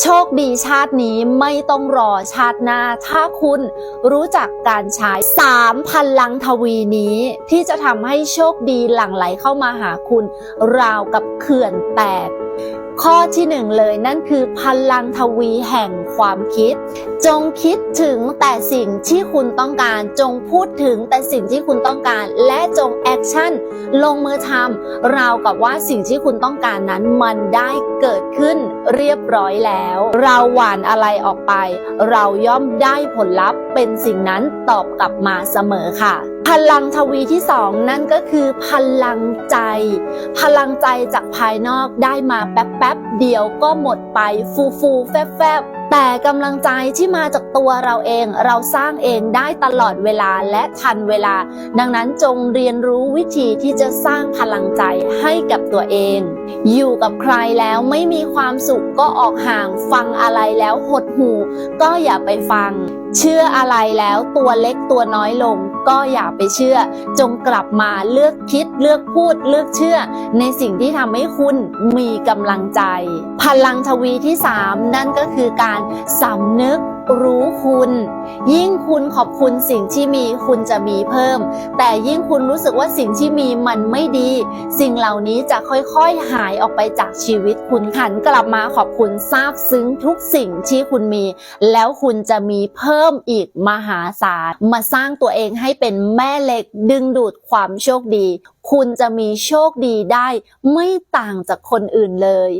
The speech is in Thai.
โชคดีชาตินี้ไม่ต้องรอชาติหน้า ถ้าคุณรู้จักการใช้สามพลังทวีนี้ ที่จะทำให้โชคดีหลั่งไหลเข้ามาหาคุณ ราวกับเขื่อนแตก ข้อที่หนึ่งเลยนั่นคือพลังทวีแห่งความคิด จงคิดถึงแต่สิ่งที่คุณต้องการ จงพูดถึงแต่สิ่งที่คุณต้องการ และจงแอคชั่นลงมือทำราวกับว่าสิ่งที่คุณต้องการนั้นมันได้เกิดขึ้นเรียบร้อยแล้ว เราหวานอะไรออกไป เราย่อมได้ผลลัพธ์เป็นสิ่งนั้นตอบกลับมาเสมอค่ะ พลังทวีที่สองนั่นก็คือพลังใจ พลังใจจากภายนอกได้มาแป๊บๆเดียวก็หมดไปฟูฟูๆแฟบแต่กำลังใจที่มาจากตัวเราเองเราสร้างเองได้ตลอดเวลาและทันเวลา ดังนั้นจงเรียนรู้วิธีที่จะสร้างพลังใจให้กับตัวเอง อยู่กับใครแล้วไม่มีความสุขก็ออกห่างฟังอะไรแล้วหดหูก็อย่าไปฟัง เชื่ออะไรแล้วตัวเล็กตัวน้อยลง ก็อย่าไปเชื่อ จงกลับมาเลือกคิดเลือกพูดเลือกเชื่อ ในสิ่งที่ทำให้คุณมีกำลังใจ พลังทวีที่ 3 นั่นก็คือการสำนึก รู้คุณ ยิ่งคุณขอบคุณสิ่งที่มีคุณจะมีเพิ่ม แต่ยิ่งคุณรู้สึกว่าสิ่งที่มีมันไม่ดี สิ่งเหล่านี้จะค่อยๆหายออกไปจากชีวิตคุณหันกลับมาขอบคุณซาบซึ้งทุกสิ่งที่คุณมี แล้วคุณจะมีเพิ่มอีกมหาศาลมาสร้างตัวเองให้เป็นแม่เหล็กดึงดูดความโชคดี คุณจะมีโชคดีได้ไม่ต่างจากคนอื่นเลย